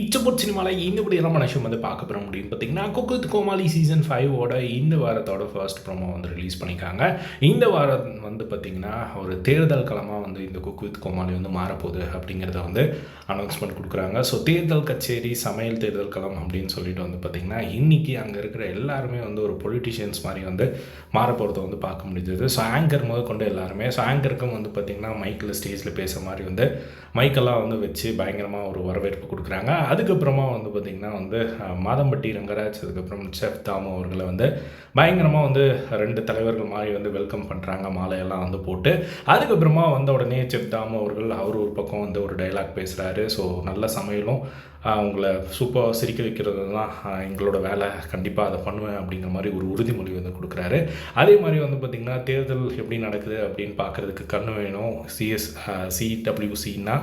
இச்சப்பூர் சினிமாவில் இந்த படியெல்லாம் மனுஷன் வந்து பார்க்க போகிற முடியும் பார்த்தீங்கன்னா வித் கோமாளி சீசன் ஃபைவோட இந்த வாரத்தோட ஃபர்ஸ்ட் ப்ரோமோ வந்து ரிலீஸ் பண்ணியிருக்காங்க. இந்த வாரம் வந்து பார்த்திங்கன்னா ஒரு தேர்தல் களமாக வந்து இந்த குக்கு வித் கோமாளி வந்து மாறப்போகுது அப்படிங்கிறத வந்து அனௌன்ஸ்மெண்ட் கொடுக்குறாங்க. ஸோ தேர்தல் கச்சேரி சமையல் தேர்தல் களம் அப்படின்னு சொல்லிட்டு வந்து பார்த்திங்கன்னா இன்றைக்கி அங்கே இருக்கிற எல்லாருமே வந்து ஒரு பொலிட்டிஷியன்ஸ் மாதிரி வந்து மாறப்போகிறத வந்து பார்க்க முடிஞ்சது. ஸோ ஆங்கர் முதல் கொண்டு எல்லாருமே ஸோ ஆங்கருக்கும் வந்து பார்த்திங்கன்னா மைக்கில் ஸ்டேஜில் பேசுகிற மாதிரி வந்து மைக்கெல்லாம் வந்து வச்சு பயங்கரமாக ஒரு வரவேற்பு கொடுக்குறாங்க. அதுக்கப்புறமா வந்து பார்த்திங்கன்னா வந்து மாதம்பட்டி ரங்கராஜ் அதுக்கப்புறம் செஃப் தாமு அவர்களை வந்து பயங்கரமாக வந்து ரெண்டு தலைவர்கள் மாதிரி வந்து வெல்கம் பண்ணுறாங்க மாலையெல்லாம் வந்து போட்டு. அதுக்கப்புறமா வந்த உடனே செஃப் தாமு அவர்கள் அவர் ஒரு பக்கம் வந்து ஒரு டைலாக் பேசுகிறாரு ஸோ நல்ல சமையலும் உங்களை சூப்பராக சிரிக்க வைக்கிறது தான் எங்களோட வேலை. கண்டிப்பாக அதை பண்ணுவேன் அப்படிங்கிற மாதிரி ஒரு உறுதிமொழி வந்து கொடுக்குறாரு. அதே மாதிரி வந்து பார்த்திங்கன்னா தேர்தல் எப்படி நடக்குது அப்படின்னு பார்க்குறதுக்கு கண்ணு வேணும். சிஎஸ் சிடபிள்யூசின்னா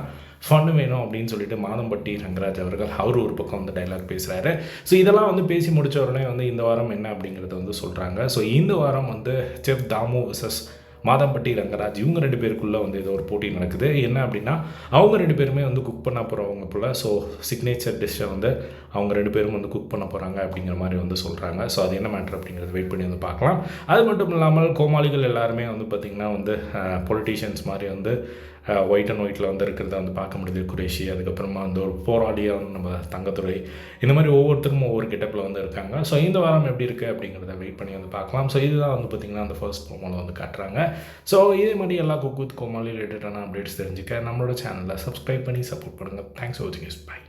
ஃபண்டு வேணும் அப்படின்னு சொல்லிட்டு மாதம்பட்டி ரங்கராஜ் அவர்கள் அவர் ஒரு பக்கம் வந்து டைலாக் பேசுகிறாரு ஸோ இதெல்லாம் வந்து பேசி முடிச்ச உடனே வந்து இந்த வாரம் என்ன அப்படிங்கிறத வந்து சொல்கிறாங்க ஸோ இந்த வாரம் வந்து செஃப் தாமு விசஸ் மாதம்பட்டி ரங்கராஜ் இவங்க ரெண்டு பேருக்குள்ளே வந்து ஏதோ ஒரு போட்டி நடக்குது. என்ன அப்படின்னா அவங்க ரெண்டு பேருமே வந்து குக் பண்ண போகிறவங்க போல் ஸோ சிக்னேச்சர் டிஷ்ஷை வந்து அவங்க ரெண்டு பேரும் வந்து குக் பண்ண போகிறாங்க அப்படிங்கிற மாதிரி வந்து சொல்கிறாங்க ஸோ அது என்ன மேட்ரு அப்படிங்கிறத வெயிட் பண்ணி வந்து பார்க்கலாம். அது மட்டும் இல்லாமல் கோமாளிகள் எல்லாருமே வந்து பார்த்திங்கன்னா வந்து பொலிட்டீஷியன்ஸ் மாதிரி வந்து ஒயிட் அண்ட் ஒயிட்டில் வந்து இருக்கிறத வந்து பார்க்க முடியுது குரேஷி. அதுக்கப்புறமா வந்து ஒரு போராளியாக வந்து நம்ம தங்கத்துறை. இந்த மாதிரி ஒவ்வொருத்தருக்கும் ஒவ்வொரு கெட்டப்பில் வந்து இருக்காங்க. ஸோ இந்த வாரம் எப்படி இருக்குது அப்படிங்கிறத வெயிட் பண்ணி வந்து பார்க்கலாம். ஸோ இதுதான் வந்து பார்த்திங்கன்னா அந்த ஃபர்ஸ்ட் ப்ரோமோவில் வந்து காட்டுறாங்க. ஸோ இதே மாதிரி எல்லா குக்கூத் வித் கோமாளி ரிலேட்டடான அப்டேட்ஸ் தெரிஞ்சுக்க நம்மளோட சேனலை சப்ஸ்கிரைப் பண்ணி சப்போர்ட் பண்ணுங்கள் தேங்க்ஸ் ஃபார் வாட்சிங் பை